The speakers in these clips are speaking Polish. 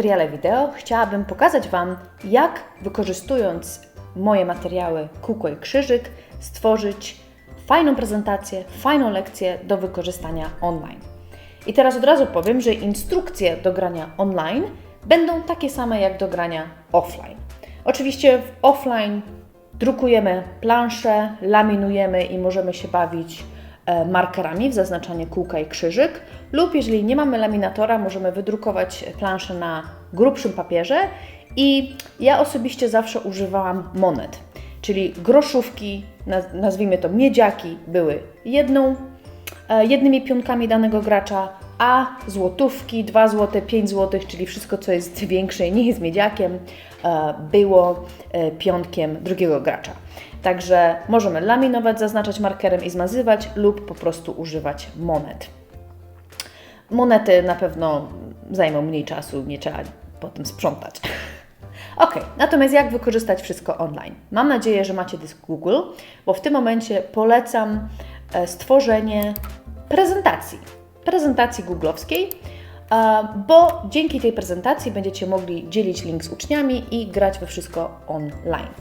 materiale wideo chciałabym pokazać Wam, jak wykorzystując moje materiały Kółko i Krzyżyk stworzyć fajną prezentację, fajną lekcję do wykorzystania online. I teraz od razu powiem, że instrukcje do grania online będą takie same jak do grania offline. Oczywiście w offline drukujemy plansze, laminujemy i możemy się bawić markerami w zaznaczanie kółka i krzyżyk, lub jeżeli nie mamy laminatora, możemy wydrukować planszę na grubszym papierze i ja osobiście zawsze używałam monet, czyli groszówki, naz- nazwijmy to miedziaki, były jedną, e, jednymi pionkami danego gracza, a złotówki, 2 złote, 5 złotych, czyli wszystko, co jest większe i nie jest miedziakiem, e, było e, pionkiem drugiego gracza. Także możemy laminować, zaznaczać markerem i zmazywać lub po prostu używać monet. Monety na pewno zajmą mniej czasu, nie trzeba potem sprzątać. Ok, natomiast jak wykorzystać wszystko online? Mam nadzieję, że macie dysk Google, bo w tym momencie polecam e, stworzenie prezentacji. Prezentacji googlowskiej, e, bo dzięki tej prezentacji będziecie mogli dzielić link z uczniami i grać we wszystko online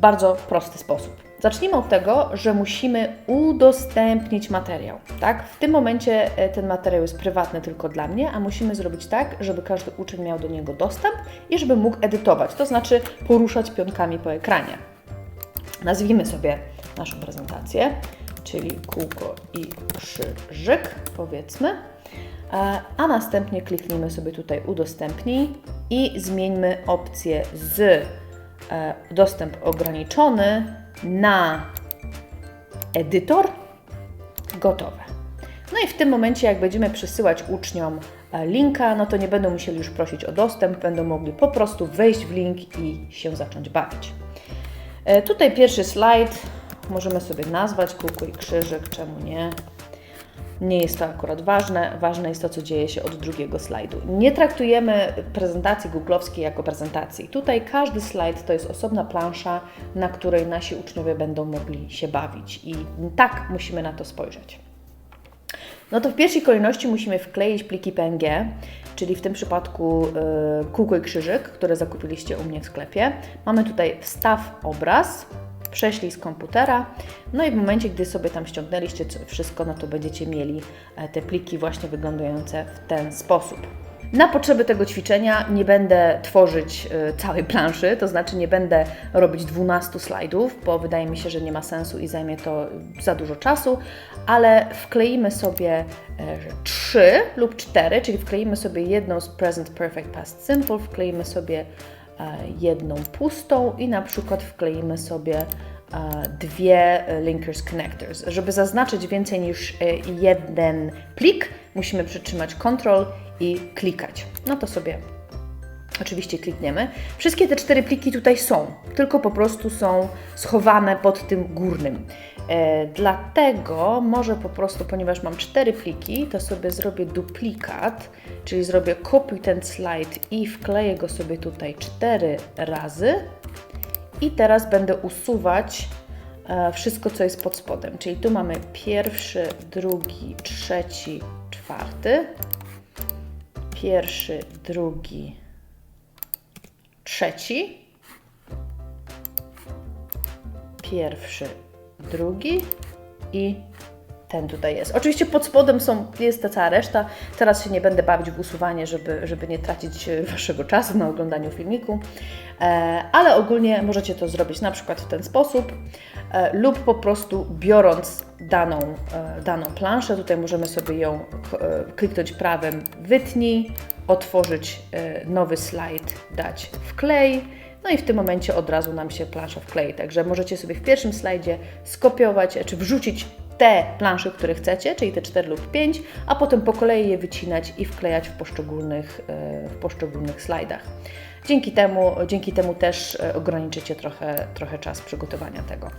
bardzo prosty sposób. Zacznijmy od tego, że musimy udostępnić materiał. Tak? W tym momencie e, ten materiał jest prywatny tylko dla mnie, a musimy zrobić tak, żeby każdy uczeń miał do niego dostęp i żeby mógł edytować, to znaczy poruszać pionkami po ekranie. Nazwijmy sobie naszą prezentację, czyli kółko i krzyżyk, powiedzmy. E, A następnie kliknijmy sobie tutaj udostępnij i zmieńmy opcję z dostęp ograniczony na edytor gotowe. No i w tym momencie, jak będziemy przesyłać uczniom e, linka, no to nie będą musieli już prosić o dostęp, będą mogli po prostu wejść w link i się zacząć bawić. E, Tutaj pierwszy slajd możemy sobie nazwać kółko i krzyżyk, czemu nie? Nie jest to akurat ważne, ważne jest to, co dzieje się od drugiego slajdu. Nie traktujemy prezentacji googlowskiej jako prezentacji. Tutaj każdy slajd to jest osobna plansza, na której nasi uczniowie będą mogli się bawić i tak musimy na to spojrzeć. No to w pierwszej kolejności musimy wkleić pliki PNG, czyli w tym przypadku y, kółko i krzyżyk, które zakupiliście u mnie w sklepie. Mamy tutaj wstaw obraz, prześlij z komputera, no i w momencie, gdy sobie tam ściągnęliście wszystko, no to będziecie mieli e, te pliki właśnie wyglądające w ten sposób. Na potrzeby tego ćwiczenia nie będę tworzyć e, całej planszy, to znaczy nie będę robić 12 slajdów, bo wydaje mi się, że nie ma sensu i zajmie to za dużo czasu, ale wkleimy sobie 3 lub 4, czyli wkleimy sobie jedną z Present Perfect Past Simple, wkleimy sobie e, jedną pustą i na przykład wkleimy sobie e, dwie e, linkers connectors. Żeby zaznaczyć więcej niż e, jeden plik, musimy przytrzymać Ctrl i klikać. No to sobie oczywiście klikniemy. Wszystkie te cztery pliki tutaj są, tylko po prostu są schowane pod tym górnym. E, dlatego może po prostu, ponieważ mam cztery pliki, to sobie zrobię duplikat, czyli zrobię kopiuj ten slajd i wkleję go sobie tutaj cztery razy. I teraz będę usuwać e, wszystko, co jest pod spodem. Czyli tu mamy pierwszy, drugi, trzeci, czwarty. Pierwszy, drugi, trzeci. Pierwszy, drugi i ten tutaj jest. Oczywiście pod spodem są, jest ta cała reszta. Teraz się nie będę bawić w usuwanie, żeby, żeby nie tracić e, Waszego czasu na oglądaniu filmiku. E, ale ogólnie możecie to zrobić na przykład w ten sposób e, lub po prostu biorąc daną, e, daną planszę, tutaj możemy sobie ją e, kliknąć prawem wytnij, otworzyć e, nowy slajd, dać wklej, no i w tym momencie od razu nam się plansza wklei. Także możecie sobie w pierwszym slajdzie skopiować, czy wrzucić te plansze, które chcecie, czyli te 4 lub 5, a potem po kolei je wycinać i wklejać w poszczególnych, e, w poszczególnych slajdach. Dzięki temu, dzięki temu też e, ograniczycie trochę, trochę czas przygotowania tego.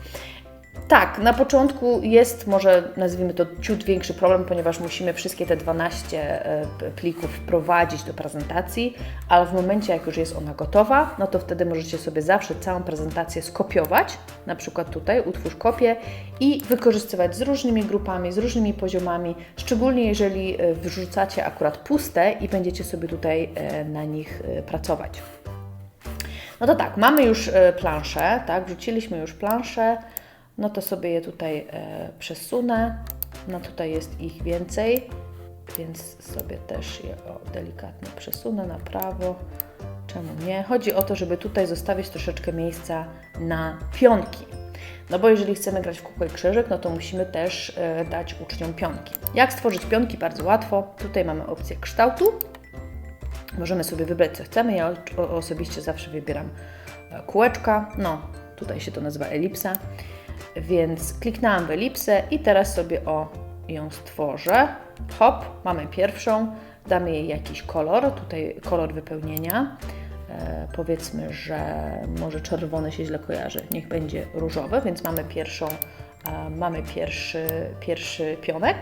Tak, na początku jest może nazwijmy to ciut większy problem, ponieważ musimy wszystkie te 12 e, plików wprowadzić do prezentacji, ale w momencie jak już jest ona gotowa, no to wtedy możecie sobie zawsze całą prezentację skopiować, na przykład tutaj utwórz kopię i wykorzystywać z różnymi grupami, z różnymi poziomami, szczególnie jeżeli e, wrzucacie akurat puste i będziecie sobie tutaj e, na nich pracować. No to tak, mamy już planszę, tak, wrzuciliśmy już planszę, no to sobie je tutaj e, przesunę. No tutaj jest ich więcej, więc sobie też je o, delikatnie przesunę na prawo. Czemu nie? Chodzi o to, żeby tutaj zostawić troszeczkę miejsca na pionki. No bo jeżeli chcemy grać w kółko i krzyżyk, no to musimy też e, dać uczniom pionki. Jak stworzyć pionki? Bardzo łatwo. Tutaj mamy opcję kształtu. Możemy sobie wybrać co chcemy. Ja osobiście zawsze wybieram e, kółeczka. No, tutaj się to nazywa elipsa. Więc kliknęłam w elipsę i teraz sobie o ją stworzę. Hop, mamy pierwszą. Damy jej jakiś kolor. Tutaj kolor wypełnienia. E, powiedzmy, że może czerwony się źle kojarzy. Niech będzie różowy, więc mamy pierwszą, e, mamy pierwszy, pierwszy pionek.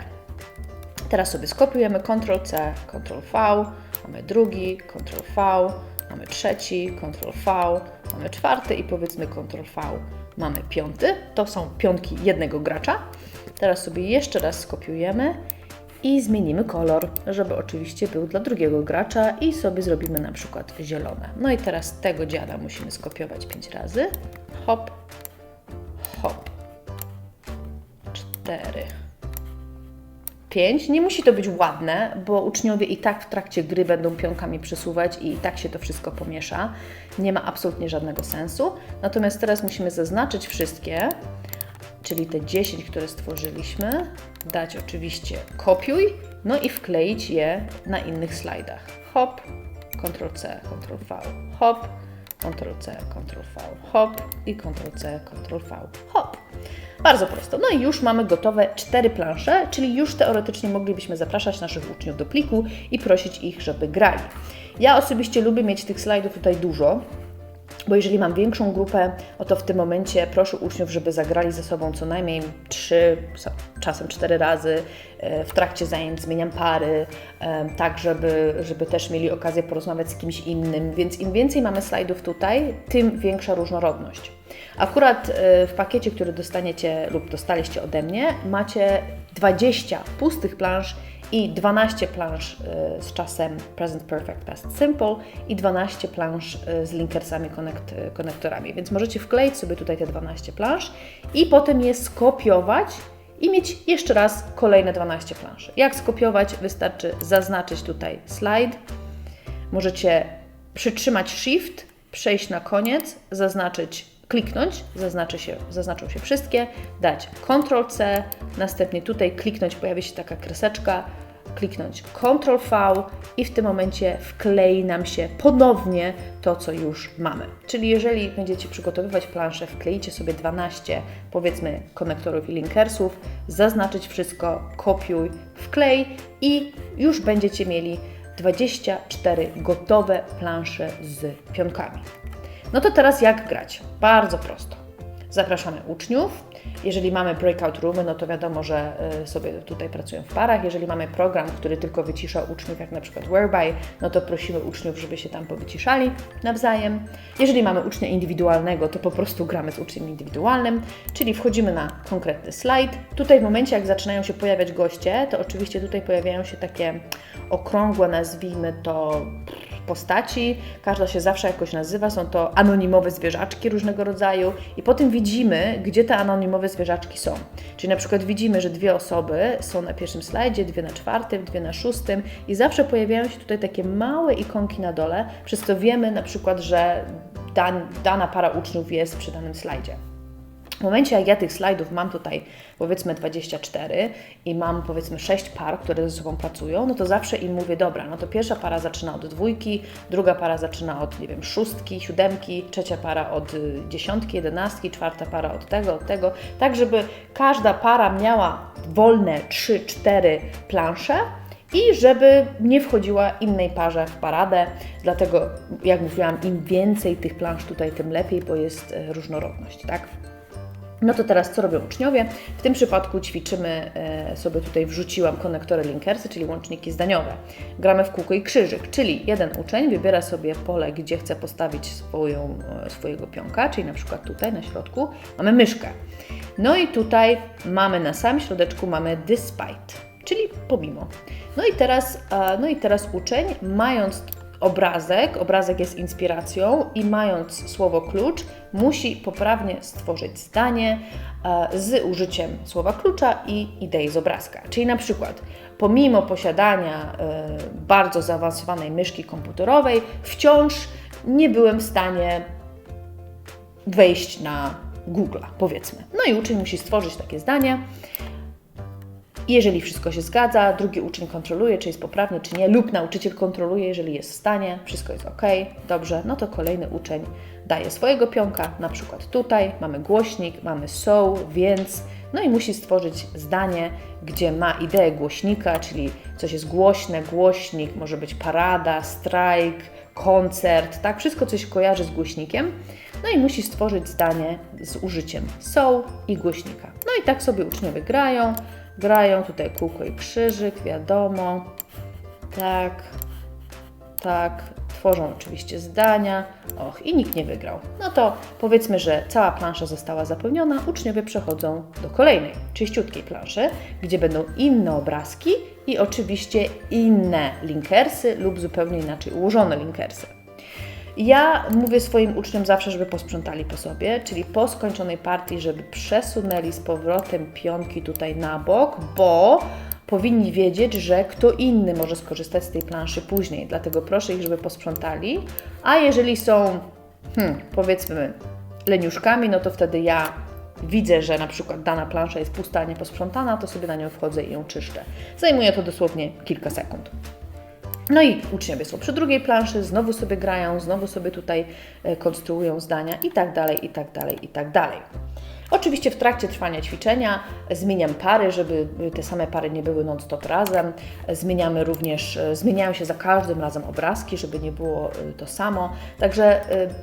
Teraz sobie skopiujemy Ctrl-C, Ctrl-V, mamy drugi, Ctrl-V, mamy trzeci, Ctrl-V, mamy czwarty i powiedzmy Ctrl-V, mamy piąty. To są pionki jednego gracza. Teraz sobie jeszcze raz skopiujemy i zmienimy kolor, żeby oczywiście był dla drugiego gracza i sobie zrobimy na przykład zielone. No i teraz tego dziada musimy skopiować 5 razy. Hop, hop, 4, 5. Nie musi to być ładne, bo uczniowie i tak w trakcie gry będą pionkami przesuwać i i tak się to wszystko pomiesza. Nie ma absolutnie żadnego sensu. Natomiast teraz musimy zaznaczyć wszystkie, czyli te 10, które stworzyliśmy, dać oczywiście kopiuj, no i wkleić je na innych slajdach. Hop, Ctrl-C, Ctrl-V, hop, Ctrl-C, Ctrl-V, hop i Ctrl-C, Ctrl-V, hop. Bardzo prosto. No i już mamy gotowe cztery plansze, czyli już teoretycznie moglibyśmy zapraszać naszych uczniów do pliku i prosić ich, żeby grali. Ja osobiście lubię mieć tych slajdów tutaj dużo, bo jeżeli mam większą grupę, oto w tym momencie proszę uczniów, żeby zagrali ze sobą co najmniej 3, czasem 4 razy. E, W trakcie zajęć zmieniam pary, e, tak żeby, żeby też mieli okazję porozmawiać z kimś innym. Więc im więcej mamy slajdów tutaj, tym większa różnorodność. Akurat e, w pakiecie, który dostaniecie lub dostaliście ode mnie, macie 20 pustych plansz i 12 plansz y, z czasem Present Perfect Past Simple i 12 plansz y, z linkersami, konekt, y, konektorami. Więc możecie wkleić sobie tutaj te 12 plansz i potem je skopiować i mieć jeszcze raz kolejne 12 plansz. Jak skopiować? Wystarczy zaznaczyć tutaj slajd. Możecie przytrzymać Shift, przejść na koniec, zaznaczyć, kliknąć, zaznaczy się, zaznaczą się wszystkie, dać Ctrl-C, następnie tutaj kliknąć, pojawi się taka kreseczka, kliknąć Ctrl-V i w tym momencie wklei nam się ponownie to, co już mamy. Czyli jeżeli będziecie przygotowywać planszę, wkleicie sobie 12 powiedzmy konektorów i linkersów, zaznaczyć wszystko, kopiuj, wklej i już będziecie mieli 24 gotowe plansze z pionkami. No to teraz jak grać? Bardzo prosto. Zapraszamy uczniów. Jeżeli mamy breakout roomy, no to wiadomo, że y, sobie tutaj pracują w parach. Jeżeli mamy program, który tylko wycisza uczniów, jak na przykład Whereby, no to prosimy uczniów, żeby się tam powyciszali nawzajem. Jeżeli mamy ucznia indywidualnego, to po prostu gramy z uczniem indywidualnym, czyli wchodzimy na konkretny slajd. Tutaj w momencie, jak zaczynają się pojawiać goście, to oczywiście tutaj pojawiają się takie okrągłe, nazwijmy to postaci, każda się zawsze jakoś nazywa, są to anonimowe zwierzaczki różnego rodzaju i potem widzimy, gdzie te anonimowe zwierzaczki są. Czyli na przykład widzimy, że dwie osoby są na pierwszym slajdzie, dwie na czwartym, dwie na szóstym i zawsze pojawiają się tutaj takie małe ikonki na dole, przez to wiemy na przykład, że dan, dana para uczniów jest przy danym slajdzie. W momencie, jak ja tych slajdów mam tutaj powiedzmy 24 i mam powiedzmy 6 par, które ze sobą pracują, no to zawsze im mówię, dobra, no to pierwsza para zaczyna od dwójki, druga para zaczyna od, nie wiem, szóstki, siódemki, trzecia para od y, dziesiątki, jedenastki, czwarta para od tego, od tego, tak żeby każda para miała wolne 3-4 plansze, i żeby nie wchodziła innej parze w paradę. Dlatego, jak mówiłam, im więcej tych plansz tutaj, tym lepiej, bo jest e, różnorodność, tak? No to teraz co robią uczniowie? W tym przypadku ćwiczymy e, sobie tutaj wrzuciłam konektory linkersy, czyli łączniki zdaniowe. Gramy w kółko i krzyżyk, czyli jeden uczeń wybiera sobie pole, gdzie chce postawić swoją, e, swojego pionka, czyli na przykład tutaj na środku mamy myszkę. No i tutaj mamy na samym środeczku mamy despite, czyli pomimo. No i teraz, no i teraz uczeń, mając obrazek, obrazek jest inspiracją i mając słowo klucz, musi poprawnie stworzyć zdanie e, z użyciem słowa klucza i idei z obrazka. Czyli na przykład, pomimo posiadania e, bardzo zaawansowanej myszki komputerowej, wciąż nie byłem w stanie wejść na Google, powiedzmy. No i uczeń musi stworzyć takie zdanie. Jeżeli wszystko się zgadza, drugi uczeń kontroluje, czy jest poprawnie, czy nie, lub nauczyciel kontroluje, jeżeli jest w stanie, wszystko jest ok, dobrze, no to kolejny uczeń daje swojego pionka, na przykład tutaj mamy głośnik, mamy so, więc, no i musi stworzyć zdanie, gdzie ma ideę głośnika, czyli coś jest głośne, głośnik, może być parada, strajk, koncert, tak, wszystko coś kojarzy z głośnikiem. No i musi stworzyć zdanie z użyciem so i głośnika. No i tak sobie uczniowie grają, grają tutaj kółko i krzyżyk, wiadomo. Tak, tak, tworzą oczywiście zdania. Och, i nikt nie wygrał. No to powiedzmy, że cała plansza została zapełniona, uczniowie przechodzą do kolejnej, czyściutkiej planszy, gdzie będą inne obrazki i oczywiście inne linkersy lub zupełnie inaczej ułożone linkersy. Ja mówię swoim uczniom zawsze, żeby posprzątali po sobie, czyli po skończonej partii, żeby przesunęli z powrotem pionki tutaj na bok, bo powinni wiedzieć, że kto inny może skorzystać z tej planszy później. Dlatego proszę ich, żeby posprzątali. A jeżeli są, hmm, powiedzmy, leniuszkami, no to wtedy ja widzę, że na przykład dana plansza jest pusta, nie posprzątana, to sobie na nią wchodzę i ją czyszczę. Zajmuje to dosłownie kilka sekund. No i uczniowie są przy drugiej planszy, znowu sobie grają, znowu sobie tutaj e, konstruują zdania i tak dalej, i tak dalej, i tak dalej. Oczywiście w trakcie trwania ćwiczenia zmieniam pary, żeby te same pary nie były non-stop razem. Zmieniamy również, e, zmieniają się za każdym razem obrazki, żeby nie było e, to samo. Także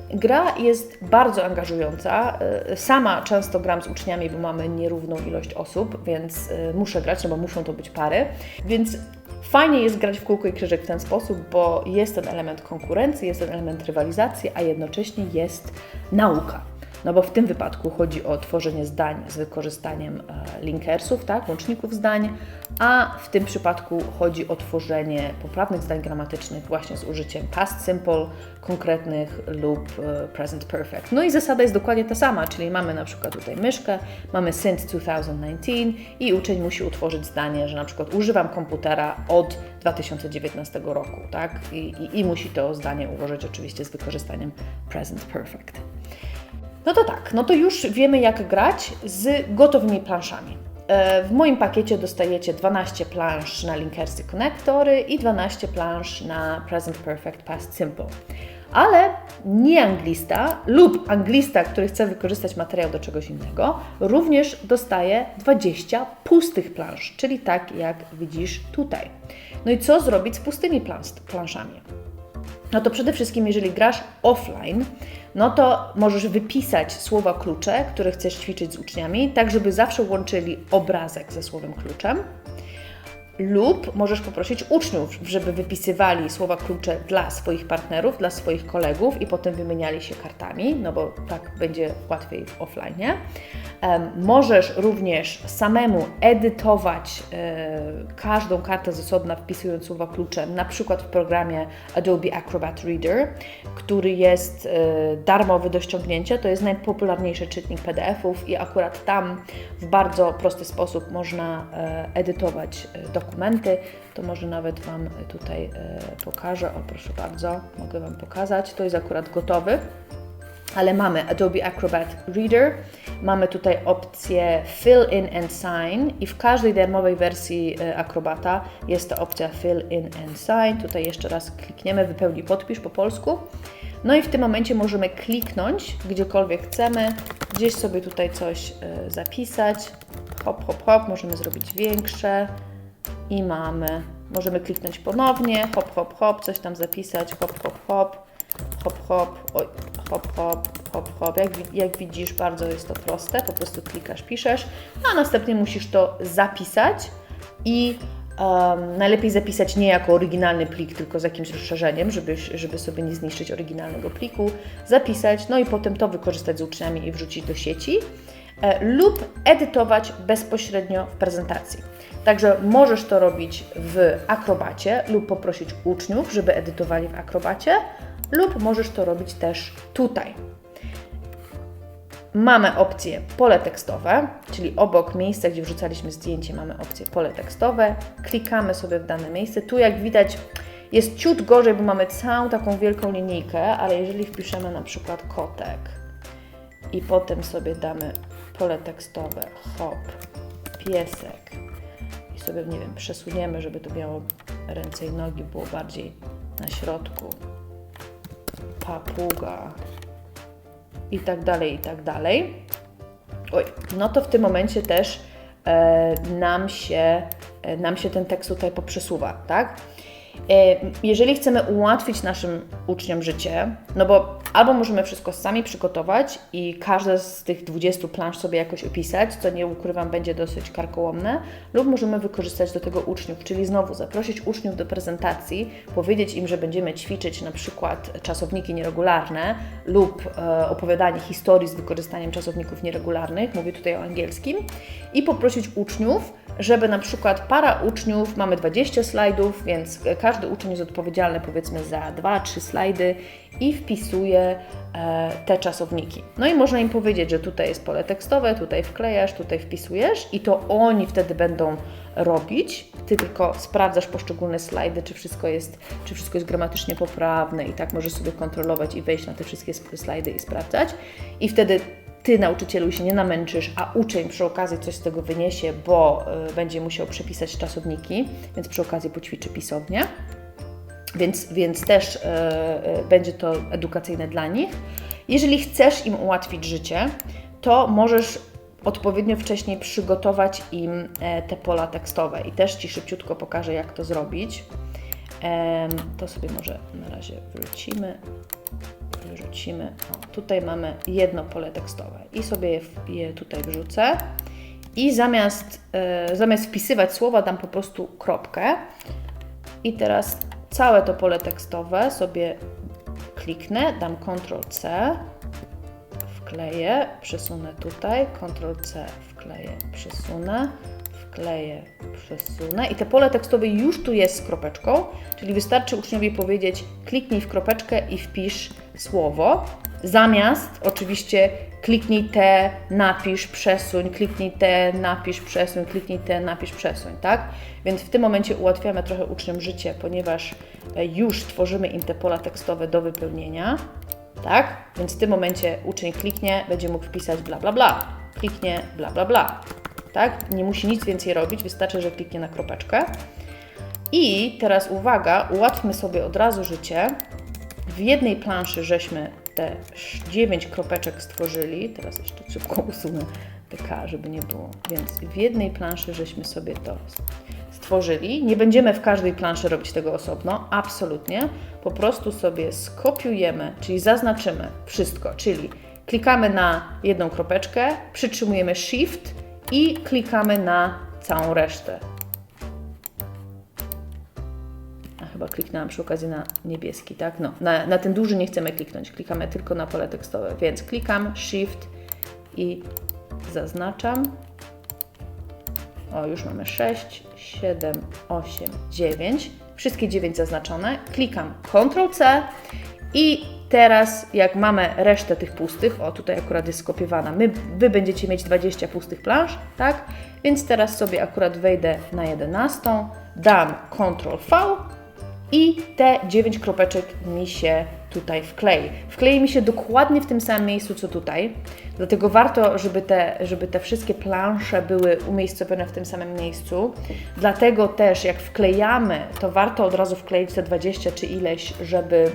gra jest bardzo angażująca. Sama często gram z uczniami, bo mamy nierówną ilość osób, więc muszę grać, no bo muszą to być pary. Więc Fajnie jest grać w kółko i krzyżyk w ten sposób, bo jest ten element konkurencji, jest ten element rywalizacji, a jednocześnie jest nauka. No bo w tym wypadku chodzi o tworzenie zdań z wykorzystaniem e, linkersów, tak, łączników zdań, a w tym przypadku chodzi o tworzenie poprawnych zdań gramatycznych właśnie z użyciem past simple, konkretnych lub e, present perfect. No i zasada jest dokładnie ta sama, czyli mamy na przykład tutaj myszkę, mamy since 2019 i uczeń musi utworzyć zdanie, że na przykład używam komputera od 2019 roku, tak? I, i, i musi to zdanie ułożyć oczywiście z wykorzystaniem present perfect. No to tak, no to już wiemy jak grać z gotowymi planszami. E, w moim pakiecie dostajecie 12 plansz na Linkersy Connectory i 12 plansz na Present Perfect Past Simple. Ale nie anglista lub anglista, który chce wykorzystać materiał do czegoś innego, również dostaje 20 pustych plansz, czyli tak jak widzisz tutaj. No i co zrobić z pustymi planszami? No to przede wszystkim, jeżeli grasz offline, no to możesz wypisać słowa klucze, które chcesz ćwiczyć z uczniami, tak żeby zawsze łączyli obrazek ze słowem kluczem lub możesz poprosić uczniów, żeby wypisywali słowa klucze dla swoich partnerów, dla swoich kolegów i potem wymieniali się kartami, no bo tak będzie łatwiej w offline. Możesz również samemu edytować e, każdą kartę z osobna, wpisując słowa klucze, na przykład w programie Adobe Acrobat Reader, który jest e, darmowy do ściągnięcia. To jest najpopularniejszy czytnik PDF-ów i akurat tam w bardzo prosty sposób można e, edytować dokumenty dokumenty, to może nawet Wam tutaj e, pokażę. O, proszę bardzo, mogę Wam pokazać. To jest akurat gotowy, ale mamy Adobe Acrobat Reader, mamy tutaj opcję Fill in and Sign i w każdej darmowej wersji e, Acrobata jest ta opcja Fill in and Sign. Tutaj jeszcze raz klikniemy, wypełnij podpisz po polsku. No i w tym momencie możemy kliknąć gdziekolwiek chcemy, gdzieś sobie tutaj coś y, zapisać. Hop, hop, hop, możemy zrobić większe, i mamy, możemy kliknąć ponownie, hop, hop, hop, coś tam zapisać, hop, hop, hop, hop, hop, oj, hop, hop, hop, hop. Jak, jak widzisz, bardzo jest to proste. Po prostu klikasz, piszesz, a następnie musisz to zapisać i em, najlepiej zapisać nie jako oryginalny plik, tylko z jakimś rozszerzeniem, żeby, żeby sobie nie zniszczyć oryginalnego pliku. Zapisać, no i potem to wykorzystać z uczniami i wrzucić do sieci lub edytować bezpośrednio w prezentacji. Także możesz to robić w Akrobacie lub poprosić uczniów, żeby edytowali w Akrobacie, lub możesz to robić też tutaj. Mamy opcję pole tekstowe, czyli obok miejsca, gdzie wrzucaliśmy zdjęcie, mamy opcję pole tekstowe. Klikamy sobie w dane miejsce. Tu, jak widać, jest ciut gorzej, bo mamy całą taką wielką linijkę, ale jeżeli wpiszemy na przykład kotek i potem sobie damy pole tekstowe, hop, piesek i sobie, nie wiem, przesuniemy, żeby to miało ręce i nogi, było bardziej na środku, papuga i tak dalej, i tak dalej. Oj, no to w tym momencie też e, nam, się, e, nam się ten tekst tutaj poprzesuwa, tak? E, jeżeli chcemy ułatwić naszym uczniom życie, no bo albo możemy wszystko sami przygotować i każde z tych 20 plansz sobie jakoś opisać, co nie ukrywam będzie dosyć karkołomne, lub możemy wykorzystać do tego uczniów, czyli znowu zaprosić uczniów do prezentacji, powiedzieć im, że będziemy ćwiczyć na przykład czasowniki nieregularne lub e, opowiadanie historii z wykorzystaniem czasowników nieregularnych, mówię tutaj o angielskim, i poprosić uczniów, żeby na przykład para uczniów, mamy 20 slajdów, więc każdy uczeń jest odpowiedzialny powiedzmy za 2-3 slajdy i wpisuje e, te czasowniki. No i można im powiedzieć, że tutaj jest pole tekstowe, tutaj wklejasz, tutaj wpisujesz i to oni wtedy będą robić. Ty tylko sprawdzasz poszczególne slajdy, czy wszystko jest, czy wszystko jest gramatycznie poprawne i tak możesz sobie kontrolować i wejść na te wszystkie slajdy i sprawdzać. I wtedy ty, nauczycielu, się nie namęczysz, a uczeń przy okazji coś z tego wyniesie, bo y, będzie musiał przepisać czasowniki, więc przy okazji poćwiczy pisownię. Więc, więc też y, y, będzie to edukacyjne dla nich. Jeżeli chcesz im ułatwić życie, to możesz odpowiednio wcześniej przygotować im e, te pola tekstowe i też Ci szybciutko pokażę, jak to zrobić. To sobie może na razie wrócimy wyrzucimy. O, tutaj mamy jedno pole tekstowe i sobie je, je tutaj wrzucę. I zamiast, e, zamiast wpisywać słowa, dam po prostu kropkę. I teraz całe to pole tekstowe sobie kliknę, dam Ctrl-C, wkleję, przesunę tutaj, Ctrl-C, wkleję, przesunę, wkleję, przesunę i te pole tekstowe już tu jest z kropeczką, czyli wystarczy uczniowi powiedzieć kliknij w kropeczkę i wpisz słowo, zamiast oczywiście kliknij te, napisz, przesuń, kliknij te, napisz, przesuń, kliknij te, napisz, przesuń, tak? Więc w tym momencie ułatwiamy trochę uczniom życie, ponieważ e, już tworzymy im te pola tekstowe do wypełnienia, tak? Więc w tym momencie uczeń kliknie, będzie mógł wpisać bla bla bla, kliknie bla bla bla, tak? Nie musi nic więcej robić, wystarczy, że kliknie na kropeczkę. I teraz uwaga, ułatwmy sobie od razu życie. W jednej planszy żeśmy te 9 kropeczek stworzyli. Teraz jeszcze szybko usunę te K, żeby nie było. Więc w jednej planszy żeśmy sobie to stworzyli. Nie będziemy w każdej planszy robić tego osobno, absolutnie. Po prostu sobie skopiujemy, czyli zaznaczymy wszystko, czyli klikamy na jedną kropeczkę, przytrzymujemy Shift i klikamy na całą resztę. A chyba kliknęłam przy okazji na niebieski, tak? No, na, na ten duży nie chcemy kliknąć, klikamy tylko na pole tekstowe, więc klikam Shift i zaznaczam. O, już mamy 6, 7, 8, 9. Wszystkie 9 zaznaczone. Klikam Ctrl-C i teraz jak mamy resztę tych pustych, o tutaj akurat jest skopiowana, my, Wy będziecie mieć 20 pustych plansz, tak? Więc teraz sobie akurat wejdę na 11, dam Ctrl-V i te 9 kropeczek mi się tutaj wklei. Wklei mi się dokładnie w tym samym miejscu, co tutaj. Dlatego warto, żeby te, żeby te wszystkie plansze były umiejscowione w tym samym miejscu. Dlatego też, jak wklejamy, to warto od razu wkleić te 20 czy ileś, żeby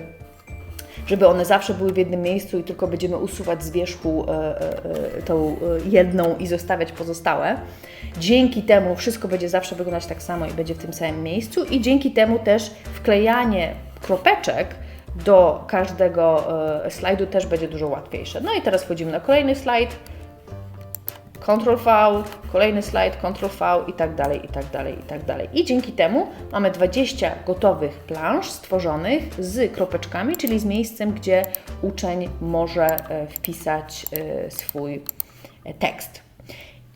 żeby one zawsze były w jednym miejscu i tylko będziemy usuwać z wierzchu e, e, e, tą jedną i zostawiać pozostałe. Dzięki temu wszystko będzie zawsze wyglądać tak samo i będzie w tym samym miejscu i dzięki temu też wklejanie kropeczek do każdego slajdu też będzie dużo łatwiejsze. No i teraz wchodzimy na kolejny slajd. Ctrl V, kolejny slajd, Ctrl V i tak dalej, i tak dalej, i tak dalej. I dzięki temu mamy 20 gotowych plansz stworzonych z kropeczkami, czyli z miejscem, gdzie uczeń może e, wpisać e, swój e, tekst.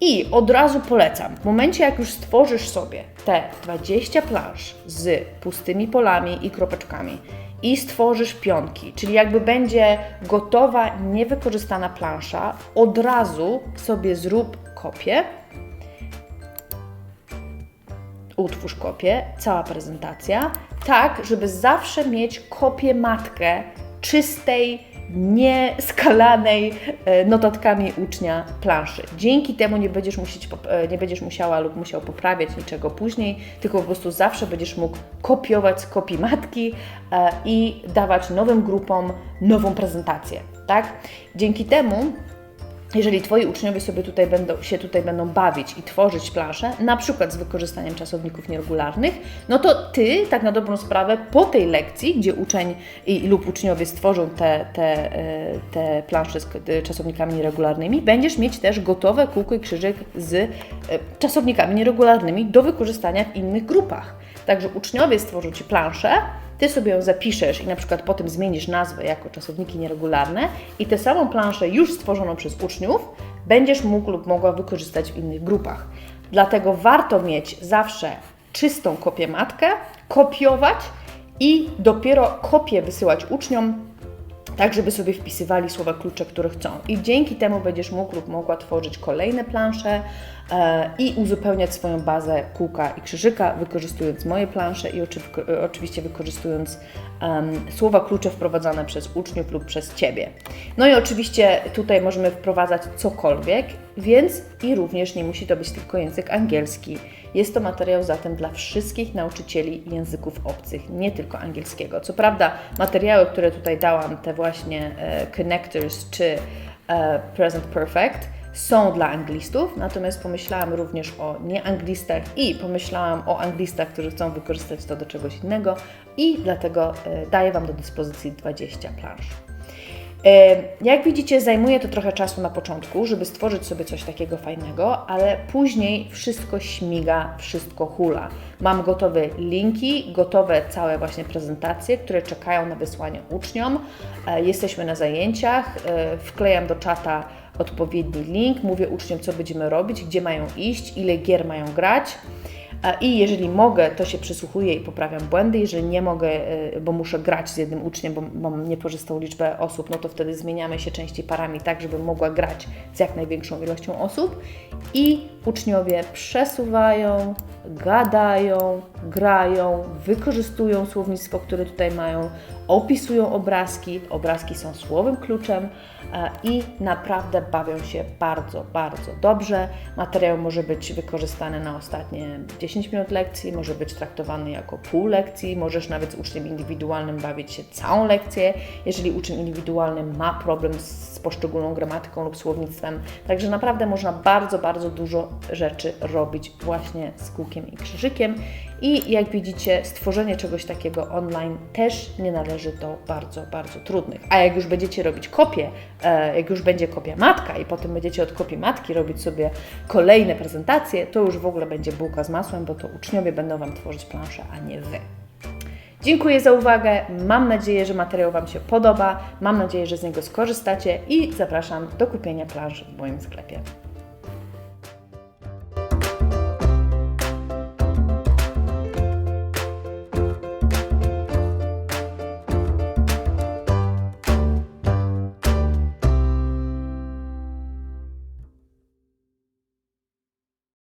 I od razu polecam, w momencie jak już stworzysz sobie te 20 plansz z pustymi polami i kropeczkami i stworzysz pionki, czyli jakby będzie gotowa, niewykorzystana plansza, od razu sobie zrób kopię, utwórz kopię, cała prezentacja, tak, żeby zawsze mieć kopię matkę czystej, nieskalanej e, notatkami ucznia planszy. Dzięki temu nie będziesz, musieć, e, nie będziesz musiała lub musiał poprawiać niczego później, tylko po prostu zawsze będziesz mógł kopiować z kopii matki e, i dawać nowym grupom nową prezentację. Tak? Dzięki temu jeżeli Twoi uczniowie sobie tutaj będą, się tutaj będą bawić i tworzyć plansze, na przykład z wykorzystaniem czasowników nieregularnych, no to Ty, tak na dobrą sprawę, po tej lekcji, gdzie uczeń i, lub uczniowie stworzą te, te, e, te plansze z k- czasownikami nieregularnymi, będziesz mieć też gotowe kółko i krzyżyk z e, czasownikami nieregularnymi do wykorzystania w innych grupach. Także uczniowie stworzą Ci planszę, ty sobie ją zapiszesz i na przykład potem zmienisz nazwę jako czasowniki nieregularne i tę samą planszę już stworzoną przez uczniów będziesz mógł lub mogła wykorzystać w innych grupach. Dlatego warto mieć zawsze czystą kopię matkę, kopiować i dopiero kopię wysyłać uczniom tak żeby sobie wpisywali słowa klucze, które chcą. I dzięki temu będziesz mógł lub mogła tworzyć kolejne plansze i uzupełniać swoją bazę kółka i krzyżyka, wykorzystując moje plansze i oczy, oczywiście wykorzystując em, słowa klucze wprowadzane przez uczniów lub przez Ciebie. No i oczywiście tutaj możemy wprowadzać cokolwiek, więc i również nie musi to być tylko język angielski. Jest to materiał zatem dla wszystkich nauczycieli języków obcych, nie tylko angielskiego. Co prawda, materiały, które tutaj dałam, te właśnie e, connectors czy e, present perfect, są dla anglistów, natomiast pomyślałam również o nieanglistach i pomyślałam o anglistach, którzy chcą wykorzystać to do czegoś innego i dlatego e, daję Wam do dyspozycji 20 plansz. Jak widzicie, zajmuje to trochę czasu na początku, żeby stworzyć sobie coś takiego fajnego, ale później wszystko śmiga, wszystko hula. Mam gotowe linki, gotowe całe właśnie prezentacje, które czekają na wysłanie uczniom. E, Jesteśmy na zajęciach, e, wklejam do czata odpowiedni link, mówię uczniom, co będziemy robić, gdzie mają iść, ile gier mają grać. I jeżeli mogę, to się przysłuchuję i poprawiam błędy. Jeżeli nie mogę, y, bo muszę grać z jednym uczniem, bo mam niepożystą liczbę osób, no to wtedy zmieniamy się częściej parami, tak żebym mogła grać z jak największą ilością osób. I uczniowie przesuwają, gadają, grają, wykorzystują słownictwo, które tutaj mają, opisują obrazki. Obrazki są słowem kluczem e, i naprawdę bawią się bardzo, bardzo dobrze. Materiał może być wykorzystany na ostatnie 10 minut lekcji, może być traktowany jako pół lekcji, możesz nawet z uczniem indywidualnym bawić się całą lekcję, jeżeli uczeń indywidualny ma problem z poszczególną gramatyką lub słownictwem. Także naprawdę można bardzo, bardzo dużo rzeczy robić właśnie z kółkiem i krzyżykiem. I jak widzicie, stworzenie czegoś takiego online też nie należy do bardzo, bardzo trudnych. A jak już będziecie robić kopię, e, jak już będzie kopia matka i potem będziecie od kopii matki robić sobie kolejne prezentacje, to już w ogóle będzie bułka z masłem, bo to uczniowie będą Wam tworzyć planszę, a nie Wy. Dziękuję za uwagę. Mam nadzieję, że materiał Wam się podoba. Mam nadzieję, że z niego skorzystacie i zapraszam do kupienia plansz w moim sklepie.